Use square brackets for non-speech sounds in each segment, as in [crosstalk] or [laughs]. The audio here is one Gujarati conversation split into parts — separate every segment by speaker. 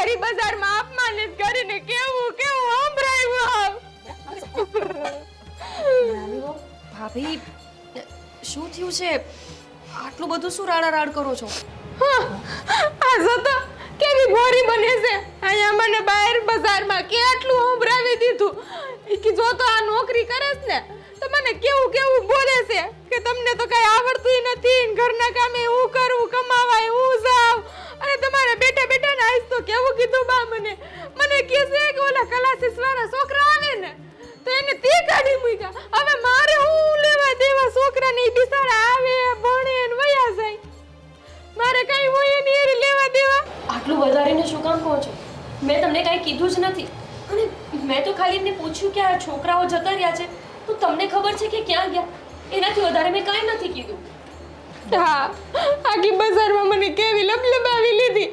Speaker 1: ભરી બજારમાં અપમાનિત કરીને કેવું કેવું સંભળાવ્યું
Speaker 2: ભાભી શું થયું છે? આટલું બધું શું રાડા રાડ કરો છો?
Speaker 1: આ જતો કેવી ભોરી બને છે. અહીંયા મને બહાર બજારમાં કેટલું સંભળાવી દીધું. કે જો તો આ નોકરી કરે છે ને તો મને કેવું કેવું બોલે છે? કે તમને તો કઈ આવડતું નથી ઘરના કામે આજ કીધું બા મને. મને કહે છે કે ઓલા ક્લાસીસ વાળા છોકરા આવે ને તો એને તે કાઢી મૂક્યા. હવે મારે હું લેવા દેવા છોકરાને ઈ બિચારા આવે ભણે ને વયા જાય. મારે કઈ હોય નહીં એરી લેવા દેવા.
Speaker 2: આટલું વધારીને શું કામ કહો છો? મેં તમને કાંઈ કીધું જ નથી. અને મેં તો ખાલી એમને પૂછ્યું કે આ છોકરાઓ જતા રહ્યા છે. તો તમને ખબર છે કે ક્યાં ગયા? એનાથી વધારે મેં કાંઈ નથી કીધું.
Speaker 1: હા આખી બજારમાં મને કેવી લબલબાવી લીધી.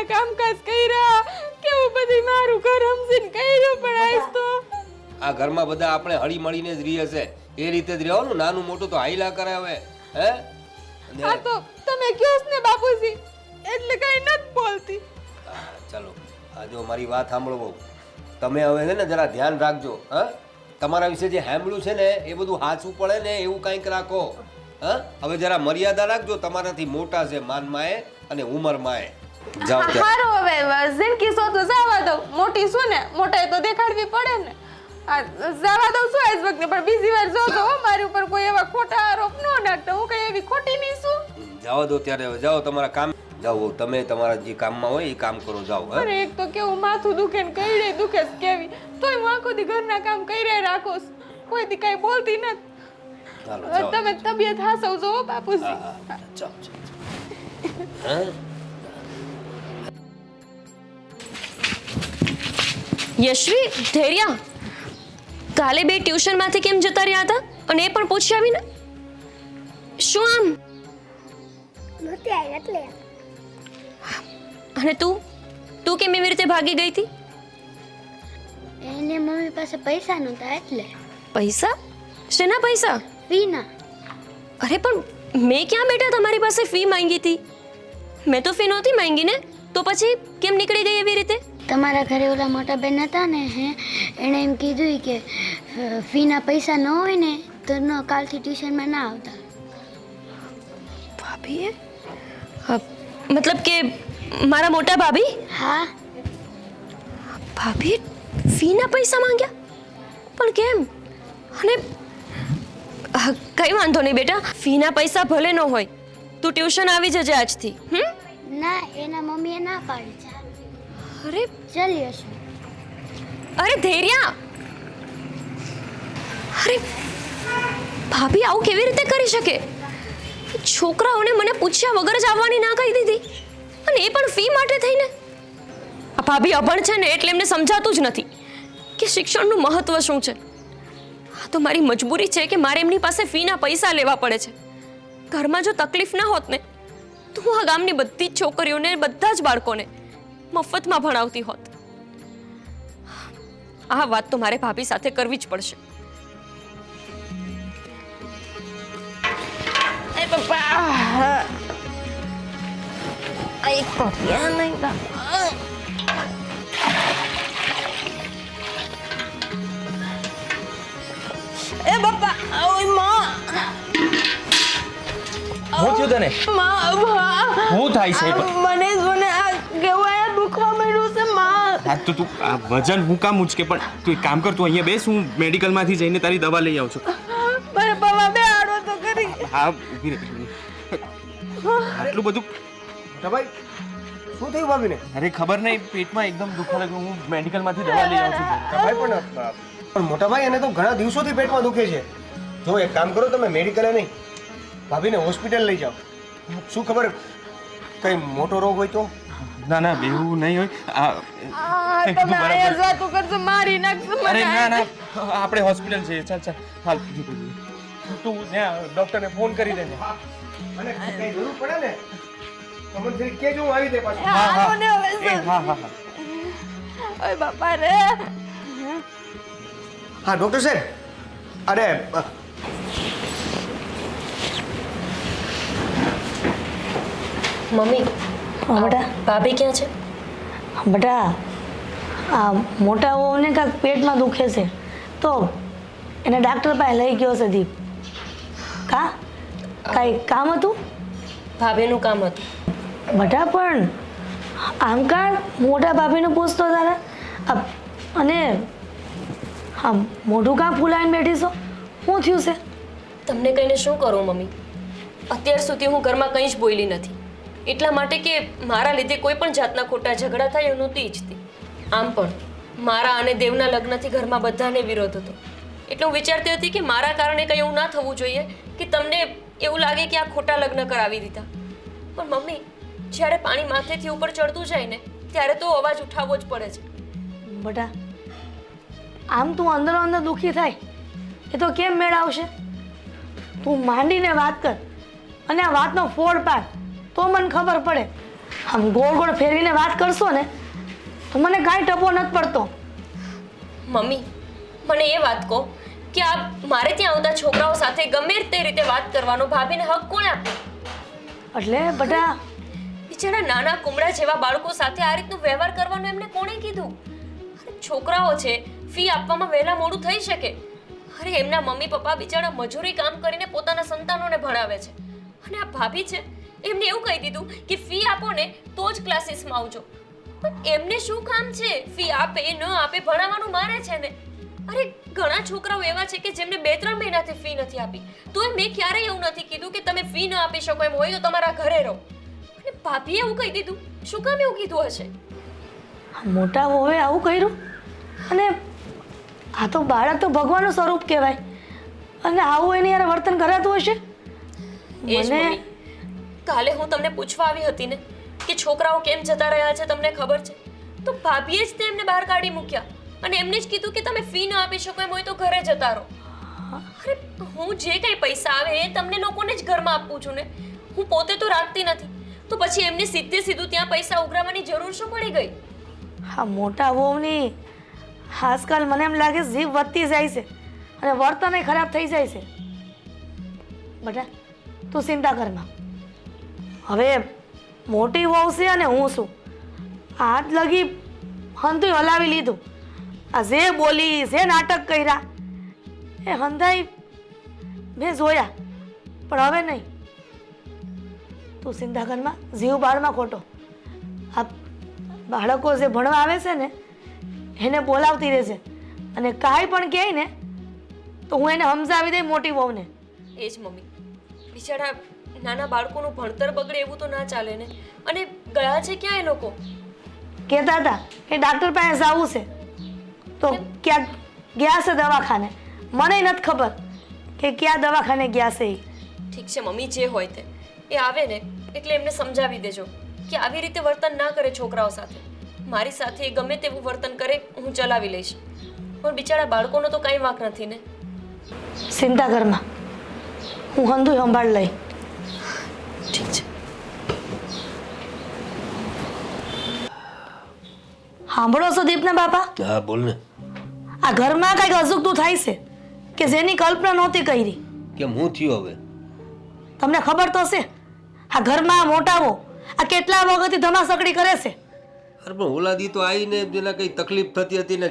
Speaker 1: ઘરના કામકાજ કર્યા કેવું બધી મારું ઘર સમજીને કર્યું પણ આજ તો.
Speaker 3: આ ઘરમાં બધા આપણે હળી મળીને જ રહીએ છે. એ રીતે જ રહેવાનું નાનું મોટું તો હાઈલા કરે હવે. હે?
Speaker 1: હા તો તમે કયો ને બાપુજી? એટલે કઈ નથી બોલતી.
Speaker 3: ચાલો. આ જો મારી વાત સાંભળો બહુ તમે હવે છે ને જરા ધ્યાન રાખજો હા? તમારા વિશે જે સાંભળ્યું છે ને એ બધું હાચવું પડે ને એવું કંઈક રાખો. હા? હવે જરા મર્યાદા રાખજો તમારાથી મોટા છે માનમાએ અને ઉંમરમાએ જાઓ ત્યાં.
Speaker 1: હવે જિંદગી સો તો જવા દઉં મોટી શું ને? મોટાઈ તો દેખાડવી પડે ને. આ જવા દઉં શું આજ વખતે પણ બીજી વાર જોજો મારી ઉપર કોઈ એવા ખોટા આરોપ ન નાખતો. હું કઈ એવી ખોટી નહીં છું.
Speaker 3: જાઓ દો ત્યારે જાઓ તમારા કામ. જાઓ તમે તમારા જે કામમાં હોય એ કામ કરો જાઓ
Speaker 1: અરે એક તો કેવું માથું દુખે ને દુખે કેવી. તોય હું આખો દી ઘરના કામ કરી રાખું છું. કોઈ દી કઈ બોલતી નથી. તમે તબિયત હાસવ હો બાપુજી.
Speaker 3: હા. હા?
Speaker 2: યશવી ધૈર્યા કાલે બે ટ્યુશનમાંથી કેમ જતા રહ્યા હતા? અને એ પણ પૂછી આવીને શું આમ?
Speaker 4: નહોતી આવી એટલે.
Speaker 2: અને તું? તું કેમ એવી રીતે ભાગી ગઈ હતી?
Speaker 4: એને મમ્મી પાસે પૈસા નહોતા એટલે.
Speaker 2: પૈસા? શેના પૈસા?
Speaker 4: ફીના.
Speaker 2: અરે પણ મેં ક્યાં બેટા તમારી પાસે ફી માંગી હતી? મેં તો ફી નહોતી માંગી ને. તો પછી કેમ નીકળી ગઈ એવી રીતે?
Speaker 4: તમારા ઘરે ઓલા મોટા બેન હતા ને હે એણે એમ કીધું કે ફીના પૈસા ન હોય ને તો ન કાલથી ટ્યુશનમાં ના આવતા.
Speaker 2: ભાભીએ હા, મતલબ કે મારા મોટા ભાભી?
Speaker 4: હા.
Speaker 2: ભાભી ફીના પૈસા માંગ્યા? પણ કેમ? અને હા, કઈ વાંધો નહીં બેટા. ફીના પૈસા ભલે ન હોય તું ટ્યુશન આવી જજે આજથી હમ?
Speaker 4: ના એના મમ્મીએ ના પાડી. છે
Speaker 2: અરે
Speaker 4: ચાલી હશું.
Speaker 2: અરે ધૈર્યા! અરે ભાભી આવું કેવી રીતે કરી શકે? છોકરાઓને મને પૂછ્યા વગર જ આવવાની ના કહી દીધી. અને એ પણ ફી માટે થઈને. આ ભાભી અભણ છે ને એટલે એમને સમજાતું જ નથી કે શિક્ષણનું મહત્વ શું છે. આ તો મારી મજબૂરી છે કે મારે એમની પાસે ફીના પૈસા લેવા પડે છે. ઘરમાં જો તકલીફ ના હોત ને તો આ ગામની બધી જ છોકરીઓને બધા જ બાળકોને મફતમાં ભણાવતી હોત. આ વાત તો મારે ભાભી સાથે કરવી જ પડશે.
Speaker 1: પપ્પા એક માં.
Speaker 5: હું થયું તને? શું થાય છે?
Speaker 1: મને જોને આ કેવાય દુખવા માંડ્યું છે માં.
Speaker 5: હા તો તું આ વજન હું કામ ઉચકે પણ તું એક કામ કર તું અહીંયા બેસ હું મેડિકલમાંથી જઈને તારી દવા લઈ આવું છું.
Speaker 1: પણ બાબા બે આડો તો કરી.
Speaker 5: હા ઊભી રહે આટલું બધું?
Speaker 6: ભાઈ શું થયું ભાભીને?
Speaker 5: અરે ખબર નહીં પેટમાં એકદમ દુખવા લાગ્યું હું મેડિકલમાંથી દવા લઈ આવું છું.
Speaker 6: ભાઈ પણ પણ મોટા ભાઈ એને તો ઘણા દિવસોથી પેટમાં દુખે છે. જો એક કામ કરો તમે મેડિકલે નહીં ભાભીને હોસ્પિટલ લઈ જાઓ. શું ખબર કઈ મોટો રોગ હોય તો?
Speaker 5: ના ના બેવું નહીં હોય.
Speaker 1: તમે. કરશો મારી નાખશો
Speaker 5: અરે ના ના. આપણે હોસ્પિટલ જઈએ. ચાલ ચાલ. હાલ. તું ત્યાં ડૉક્ટરને ફોન કરી દેજે.
Speaker 6: અને કઈ જરૂર પડે ને તો મને જરીક હું આવી દે પાછું.
Speaker 5: હા હા હા. હા હા
Speaker 1: ઓય બાપા રે.
Speaker 6: હા ડૉક્ટર સાહેબ. અરે
Speaker 2: મમ્મી
Speaker 7: હા બેટા.
Speaker 2: ભાભી ક્યાં છે?
Speaker 7: બેટા આ મોટા વહુને કાંઈક પેટમાં દુખે છે. તો એને ડાક્ટર પાસે લઈ ગયો છે દીપ. કા? કાંઈ કામ હતું?
Speaker 2: ભાભીનું કામ હતું.
Speaker 7: બેટા પણ આમ કા મોટા ભાભીનું પૂછતો તારા? અને હા મોઢું કાં ફૂલાઈને બેઠી છો? શું થયું છે?
Speaker 2: તમને કહીને શું કરું મમ્મી? અત્યાર સુધી હું ઘરમાં કંઈ જ બોલી નથી. એટલા માટે કે મારા લીધે કોઈ પણ જાતના ખોટા ઝઘડા થાય એવું નહોતી ઈચ્છતી આમ પણ મારા અને દેવના લગ્નથી ઘરમાં બધાને વિરોધ હતો. એટલે હું વિચારતી હતી કે મારા કારણે કંઈ એવું ના થવું જોઈએ કે તમને એવું લાગે કે આ ખોટા લગ્ન કરાવી દીધા. પણ મમ્મી, જ્યારે પાણી માથેથી ઉપર ચડતું જાય ને, ત્યારે તો અવાજ ઉઠાવવો જ પડે છે.
Speaker 7: બટા, આમ તું અંદરો અંદર દુઃખી થાય, એ તો કેમ મેળ આવશે? તું માંડીને વાત કર, અને આ વાતનો ફોડ પાડ. તો મને ખબર પડે. આમ ગોળ ગોળ ફેરવીને વાત કરશો ને તો મને કાંઈ ટપો નથી પડતો.
Speaker 2: મમ્મી મને એ વાત કહો કે આ મારે ત્યાં આવતા છોકરાઓ સાથે ગમે તે રીતે વાત કરવાનો ભાભીને હક કોણે આપ્યો
Speaker 7: એટલે બધા
Speaker 2: બિચારા નાના કુમડા જેવા બાળકો સાથે આ રીતનું વ્યવહાર કરવાનું એમને કોણે કીધું? અરે છોકરાઓ છે ફી આપવામાં વહેલા મોડું થઈ શકે. અરે એમના મમ્મી પપ્પા બિચારા મજૂરી કામ કરીને પોતાના સંતાનોને ભણાવે છે. અને આ ભાભી છે એમને એવું કહી દીધું કે ફી આપો ને તો જ ક્લાસીસમાં આવજો. પણ એમને શું કામ છે? ફી આપે ન આપે ભણાવવાનું મારે છે ને. અરે ઘણા છોકરાઓ એવા છે કે જેમને બે ત્રણ મહિનાથી ફી નથી આપી. તો મેં ક્યારેય એવું નથી કીધું કે તમે ફી ન આપી શકો એમ હોય તો તમારા ઘરે રહો. અને ભાભીએ એવું કહી દીધું. શું કામ એવું કીધું હશે?
Speaker 7: મોટા વહુએ આવું કર્યું? અને આ તો બાળક તો ભગવાનનું સ્વરૂપ કહેવાય. અને આવું એની યાર વર્તન કરાતું હશે? મને
Speaker 2: કાલે હું તમને પૂછવા આવી હતી ને કે છોકરાઓ કેમ જતા રહ્યા છે તમને ખબર છે? તો ભાભીએ જ તેમને બહાર કાઢી મૂક્યા અને એમને જ કીધું કે તમે ફી ન આપી શકો એમ હોય તો ઘરે જતા રહો. અરે, હું જે કંઈ પૈસા આવે એ તમને લોકોને જ ઘરમાં આપું છું ને? હું પોતે તો રાખતી નથી. તો પછી એમને સીધે સીધું ત્યાં પૈસા ઉઘરાવવાની જરૂર શું પડી ગઈ?
Speaker 7: હા, મોટા વહુની આજકાલ મને એમ લાગે જીભ વધતી જાય છે અને વર્તન ખરાબ થઈ જાય છે. બટા, તું ચિંતા કરમાં હવે મોટી વહુ છે અને હું છું. હાથ લગી હંતુય હલાવી લીધું. આ જે બોલી, જે નાટક કર્યા, એ હંધાઈ મેં જોયા, પણ હવે નહીં. તું સિંધાગનમાં જીવ બાળમાં ખોટો. આ બાળકો જે ભણવા આવે છે ને, એને બોલાવતી રહેશે અને કાંઈ પણ કહે ને, તો હું એને સમજાવી દઈ મોટી વહુને.
Speaker 2: એ જ મમ્મી. બિચારા નાના બાળકોનું ભણતર બગડે એવું તો ના ચાલે ને? અને ગયા છે ક્યાં એ લોકો?
Speaker 7: કહેતા હતા કે ડાક્ટર પાસે જવું છે. તો ક્યાં ગયા છે દવાખાને? મને નથી ખબર કે ક્યાં દવાખાને ગયા છે એ.
Speaker 2: ઠીક છે મમ્મી જે હોય તે. એ આવે ને એટલે એમને સમજાવી દેજો કે આવી રીતે વર્તન ના કરે છોકરાઓ સાથે. મારી સાથે એ ગમે તેવું વર્તન કરે હું ચલાવી લઈશ. પણ બિચારા બાળકોનો તો કાંઈ વાંક નથી ને?
Speaker 7: ચિંતા ઘરમાં. હું હંધુ સંભાળ લઈ
Speaker 2: ઠીક છે
Speaker 7: સાંભળો છો દીપના બાપા.
Speaker 3: હા બોલ ને
Speaker 7: આ ઘરમાં કંઈક અજુગતું થાય છે કે જેની કલ્પના નહોતી કરી.
Speaker 3: કે હું થયું હવે?
Speaker 7: તમને ખબર તો છે આ ઘરમાં મોટાઓ આ કેટલા વખતથી ધમાસકડી કરે છે?
Speaker 3: અરે પણ ઓલાદી તો આવીને જેના કંઈ તકલીફ થતી હતી ને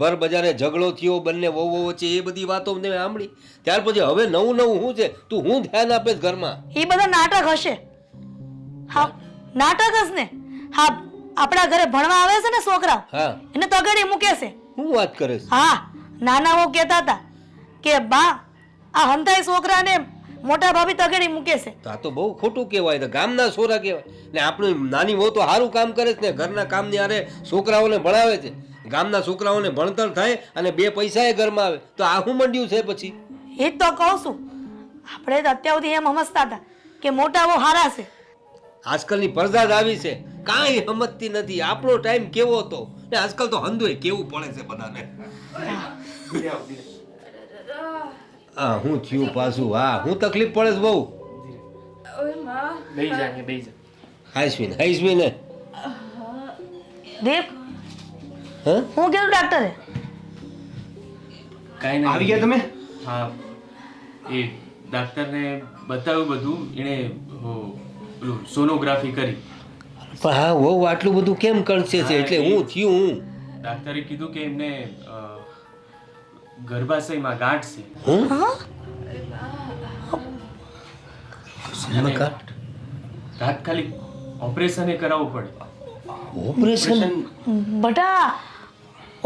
Speaker 3: ભર બજારે ઝઘડો થયો બંને વહુ વચ્ચે એ બધી વાતો મેં સાંભળી. ત્યાર પછી હવે નવું નવું શું છે તું હું ધ્યાન આપે ઘરમાં?
Speaker 7: એ બધા નાટક હશે. હા. નાટક જ ને. હા આપણા ઘરે ભણવા આવે છે ને છોકરા
Speaker 3: હા.
Speaker 7: એને તગડી મૂકે છે.
Speaker 3: હું વાત કરે છે?
Speaker 7: હા નાના હું કહેતા હતા કે બા આ હંતાઈ છોકરાને મોટા ભાભી તગડી મૂકે છે.
Speaker 3: તો આ તો બહુ ખોટું કહેવાય તો ગામના છોરા કહેવાય. ને આપણું નાની વહુ તો સારું કામ કરે છે ને ઘરના કામની આરે છોકરાઓને ભણાવે છે. ગામના છોકરાઓને ભણતર થાય અને બે પૈસા એ ઘરમાં આવે. તો આ શું મંડ્યું છે પછી?
Speaker 7: એ જ તો કહું છું. આપણે તો અત્યાર સુધી એમ સમજતા હતા કે મોટા બહુ હારા છે.
Speaker 3: આજકાલની પરદાદ આવી છે. કાંઈ સમજતી નથી. આપણો ટાઈમ કેવો હતો? ને આજકાલ તો હંધોય કેવું પડે છે બધાને. હા હું થયું પાછું. હા હું તકલીફ પડે છે બહુ.
Speaker 5: જા
Speaker 3: હાઈસ્મીન હાઈસ્મીન
Speaker 7: દીપ
Speaker 3: હા?
Speaker 7: હું કેવું ડાક્ટર
Speaker 5: કાંઈ નહીં.
Speaker 6: આવી ગયા તમે?
Speaker 5: હા. એ ડાક્ટરને બતાવ્યું બધું. એણે પેલું સોનોગ્રાફી કરી.
Speaker 3: પણ હા વહુ આટલું બધું કેમ કણસે છે? એટલે હું થયું હું.
Speaker 5: ડાક્ટરે કીધું કે એમને ગર્ભાશયમાં ગાંઠ છે.
Speaker 3: હું?
Speaker 5: ગાંઠ? ખાલી ઓપરેશન એ કરાવવું પડે.
Speaker 3: ઓપરેશન?
Speaker 7: બટા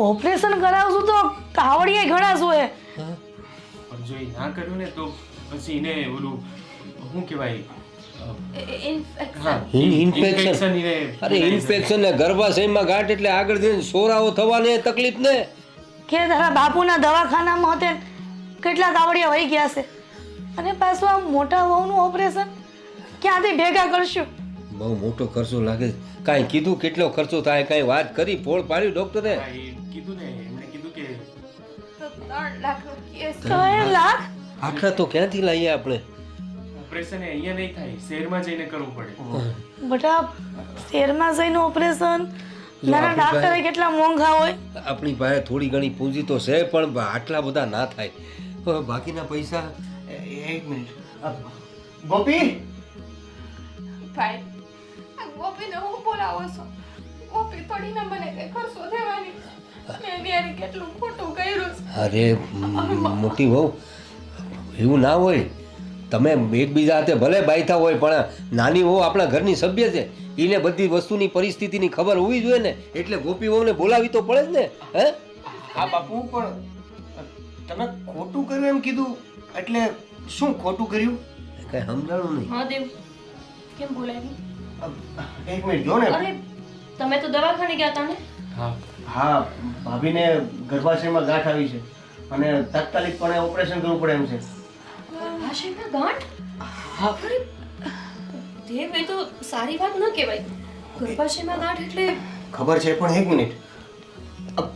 Speaker 7: ઓપરેશન કરાવશું તો કાવડિયા ઘણા જોઈએ
Speaker 5: પણ જો એ ના કર્યું ને તો પછી એને ઓલું શું કહેવાય અ, હા
Speaker 3: ઇન- infection.
Speaker 5: infection એને
Speaker 3: અરે ઇન્ફેક્શન ને ગર્ભાશયમાં ગાંઠ એટલે આગળ જઈને સોરાઓ થવાને તકલીફ ને.
Speaker 7: કે તારા બાપુના દવાખાનામાં હતે કેટલા કાવડિયા વહી ગયા છે. અને પાછું આ મોટા વહુનું ઓપરેશન ક્યાંથી ભેગા કરશું?
Speaker 3: બહુ મોટો ખર્ચો લાગે. કાંઈ કીધું કેટલો ખર્ચો થાય કાંઈ વાત કરી પોળ પાડ્યું ડોક્ટરે?
Speaker 5: કીધું ને એમણે કીધું કે
Speaker 1: ત્રણ લાખ
Speaker 7: ત્રણ લાખ?
Speaker 3: આટલા તો ક્યાંથી લાવીએ આપણે?
Speaker 5: ઓપરેશન એ અહીંયા નહીં થાય શહેરમાં જઈને કરવું પડે.
Speaker 7: બટા શહેરમાં જઈને ઓપરેશન? નાના ડાક્ટરે કેટલા મોંઘા હોય?
Speaker 3: આપણી પાસે થોડી ઘણી પૂંજી તો છે પણ આટલા બધા ના થાય. બાકીના પૈસા
Speaker 6: એક મિનિટ. ગોપી?
Speaker 1: ભાઈ ગોપીને હું બોલાવો છો? ગોપી થોડી ના મને કઈ ખર્ચો દેવાની મેં એની હારે કેટલું ખોટું કર્યું છે.
Speaker 3: અરે મોટી વહુ એવું ના હોય. તમે એકબીજા હાથે ભલે બાયતા હોય પણ નાની વહુ આપણા ઘરની સભ્ય છે. એને બધી વસ્તુની પરિસ્થિતિની ખબર હોવી જોઈએ ને. એટલે ગોપી વહુને બોલાવી તો પડે જ ને હે?
Speaker 6: હા બાપુ પણ તમે ખોટું કર્યું એમ કીધું. એટલે શું ખોટું કર્યું?
Speaker 3: કઈ સમજાણું નહીં.
Speaker 2: હા દેવ કેમ બોલાવી?
Speaker 6: એક મિનિટ જો ને.
Speaker 2: અરે તમે તો દવાખાને ગયા હતા ને?
Speaker 5: હા.
Speaker 6: હા ભાભીને ગર્ભાશયમાં ગાંઠ આવી છે. અને તાત્કાલિકપણે ઓપરેશન કરવું પડે એમ છે.
Speaker 2: ગર્ભાશયમાં ગાંઠ? અરે દેવ એ તો સારી વાત ન કહેવાય. ગર્ભાશયમાં ગાંઠ એટલે
Speaker 6: ખબર છે પણ એક મિનિટ.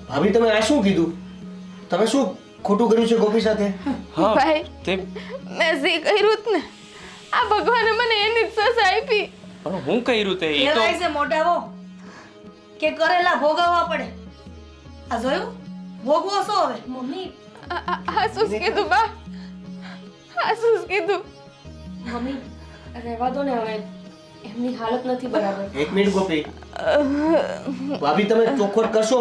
Speaker 6: ભાભી તમે આ શું કીધું? તમે શું ખોટું કર્યું છે ગોપી સાથે?
Speaker 5: હા
Speaker 1: ભાઈ
Speaker 5: તે
Speaker 1: મેં જે કર્યું જ ને આ ભગવાને મને એની જ આપી.
Speaker 5: પણ હું કર્યું તે? એ તો
Speaker 7: છે મોટા વહુ કે કરેલા ભોગવવા પડે. આ જોયું? ભોગવો છો હવે?
Speaker 2: મમ્મી
Speaker 1: આ શું કીધું બા? આ શું કીધું?
Speaker 2: મમ્મી રહેવા દો ને હવે. એમની હાલત નથી બરાબર.
Speaker 6: એક મિનિટ ગોપી. ભાભી તમે ચોખવટ કરશો?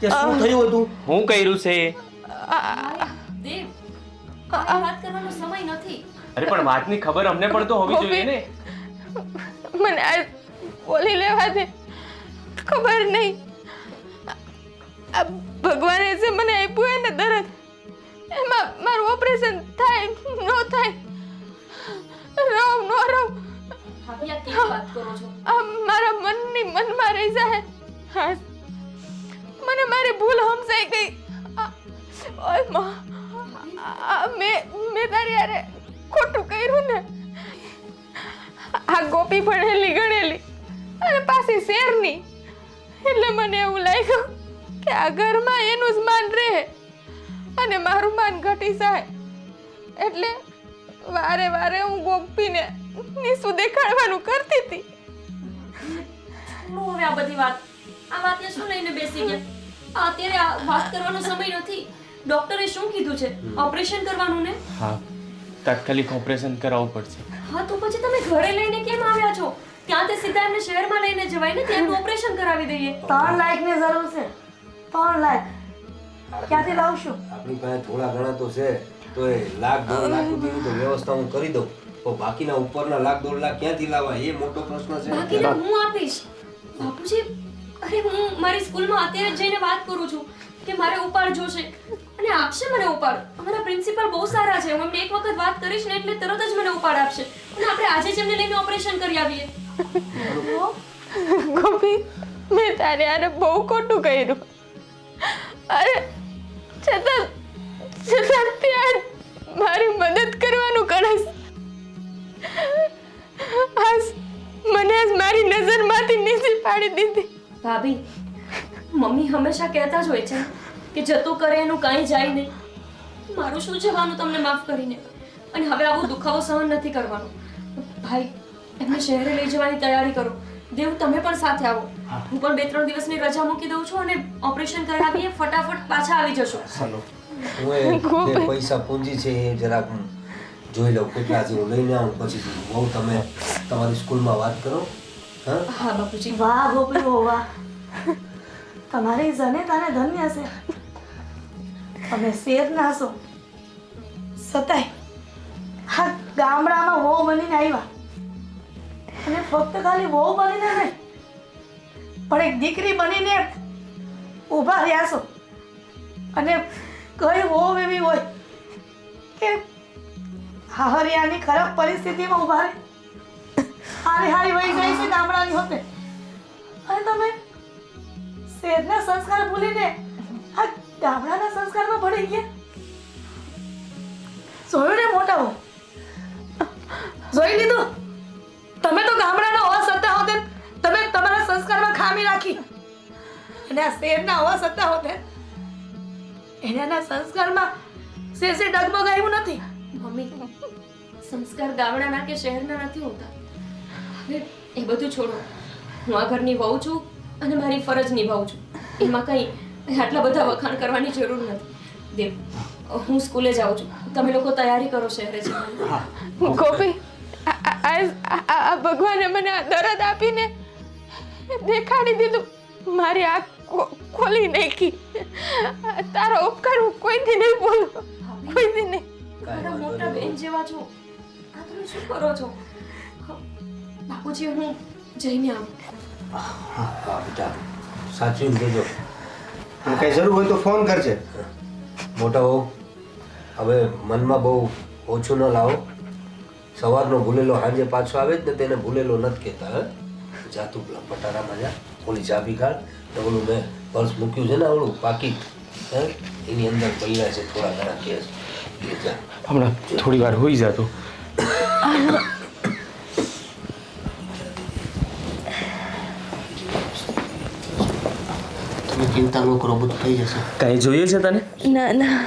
Speaker 6: કે શું થયું હતું?
Speaker 5: હું કર્યું છે?
Speaker 2: દેવ આ વાત કરવાનો સમય નથી.
Speaker 5: અરે પણ વાતની ખબર અમને પણ તો હોવી જોઈએ ને.
Speaker 1: મને આ બોલી લેવા દે ખબર નહીં. આ ભગવાને જે મને આપ્યું હોય ને દરદ એમાં મારું ઓપરેશન થાય ન થાય રહું ન રહું
Speaker 2: ભાભી આ કેવી વાત કરો છો
Speaker 1: આ મારા મનની મનમાં રહી જાય હા મને મારી ભૂલ સમજાઈ ગઈ ઓયમાં મેં મેં તારી યારે ખોટું કર્યું ને આ ગોપી ભણેલી ગણેલી અને પાછી શેરની એટલે મને એવું લાગ્યું કે આ ઘરમાં એનું જ માન રહે અને મારું માન ઘટી જાય. એટલે વારે વારે હું ગોપીને નીસું દેખાડવાનું કરતી હતી.
Speaker 2: હવે આ બધી વાત આ વાતને શું લઈને બેસી ગયા? અત્યારે આ વાત કરવાનો સમય નથી. ડોક્ટરે શું કીધું છે? ઓપરેશન કરવાનું ને?
Speaker 5: હા. તાત્કાલિક ઓપરેશન કરાવવું પડશે.
Speaker 2: હા તો પછી તમે ઘરે લઈને કેમ આવ્યા છો? ત્યાં તે સીધા એમને શહેરમાં લઈને જવાય ને ત્યાંનું [laughs] ઓપરેશન કરાવી દઈએ.
Speaker 7: ત્રણ લાખની જરૂર છે. ત્રણ લાખ. ક્યાંથી લાવશું?
Speaker 3: આપણી પાસે થોડા ઘણા તો છે તો એ લાખ દોઢ લાખ સુધીની તો વ્યવસ્થા હું કરી દઉં. તો બાકીના ઉપરના લાખ દોઢ લાખ ક્યાંથી લાવવા એ મોટો પ્રશ્ન છે.
Speaker 2: બાકીના હું આપીશ. બાપુજી અરે હું મારી સ્કૂલમાં અત્યારે જઈને વાત કરું છું કે મારે ઉપાડ જોશે. અને આપશે મને ઉપાડ. અમારા પ્રિન્સિપલ બહુ સારા છે. હું એમને એક વખત વાત કરીશ ને એટલે તરત જ મને ઉપાડ આપશે. અને આપણે આજે જ એમને લઈને ઓપરેશન કરી આવીએ.
Speaker 1: ગોપી મેં તારે આરે બહુ ખોટું કર્યું. અરે છતાં છતાં ત્યાં મારી મદદ કરવાનું કળશ. આજ મને આજ મારી નજરમાંથી નીચે પાડી દીધી.
Speaker 2: ભાભી, મમ્મી હંમેશા કહેતા જ હોય છે કે જતું કરે એનું કાંઈ જાય નહીં. મારું શું જવાનું તમને માફ કરીને? અને હવે આવો દુખાવો સહન નથી કરવાનો. ભાઈ, એમને શહેરે લઈ જવાની તૈયારી કરો. દેવ, તમે પણ સાથે આવો. હું પણ બે ત્રણ દિવસની રજા મૂકી દઉં છું અને ઓપરેશન કરાવીએ ફટાફટ પાછા આવી જશો.
Speaker 3: ચાલો હું એ જે [laughs] પૈસા પૂંજી છે એ જરાક હું જોઈ લઉં કેટલા છે હું લઈને આવું પછી બહુ તમે તમારી સ્કૂલમાં વાત કરો. હા?
Speaker 2: હા બાપુજી.
Speaker 7: વાહ ગોપીઓ વાહ. તમારી જને તાને ધન્ય છે. તમે શેર ના છો. સતાય. હા ગામડામાં વહુ બનીને આવ્યા. અને ફક્ત ખાલી વહુ બનીને નહીં પણ એક દીકરી બનીને ઊભા રહ્યા છો. અને કઈ હોવ એવી હોય કે હાહરિયાની ખરાબ પરિસ્થિતિમાં ઊભા રહે. હારી હારી વહી જાય છે ગામડાની હોતે. અને તમે શહેરના સંસ્કાર ભૂલીને આ ગામડાના સંસ્કારમાં ભળી ગયા? જોયું ને મોટા હો જોઈ લીધું? તમે તો ગામડાના ખામી રાખી. અને આ શેરના હોવા સત્તા હોતે એના સંસ્કારમાં શેષે ડગમગાયું નથી.
Speaker 2: મમ્મી સંસ્કાર ગામડાના કે શહેરના નથી હોતા? હવે એ બધું છોડો. હું આ ઘરની વહુ છું અને મારી ફરજ નિભાવું છું. એમાં કંઈ આટલા બધા વખાણ કરવાની જરૂર નથી. દેવ હું સ્કૂલે જાઉં છું. તમે લોકો તૈયારી કરો શહેરે જવાની
Speaker 1: ગોપી આ- ભગવાને મને આ દરદ આપીને દેખાડી દીધું. મારી આંખ ખોલી નાખી. તારો ઉપકાર હું કોઈથી નહીં બોલું કોઈથી નહીં.
Speaker 2: મારા મોટા બેન જેવા છો. આ તમે શું કરો છો? બાપુજી હું જઈને આવું.
Speaker 3: હા બેટા. સાચું કહેજો.
Speaker 6: કંઈ જરૂર હોય તો ફોન કરજે.
Speaker 3: મોટા હો હવે મનમાં બહુ ઓછું ન લાવો. સવારનો ભૂલેલો સાંજે પાછો આવે જ ને તેને ભૂલેલો નથી કહેતા હે? જાતું પેલા પટારા જા ઓલી ચાબી કાઢ તો ઓલું મેં પર્સ મૂક્યું છે ને ઓલું પાકી. હે? એની અંદર પડ્યા છે થોડા ઘણા કેસ
Speaker 5: હમણાં થોડી વાર હોઈ જતો
Speaker 6: ચિંતા ન કરો બધું થઈ જશે.
Speaker 5: કાંઈ જોઈએ છે તને?
Speaker 1: ના ના.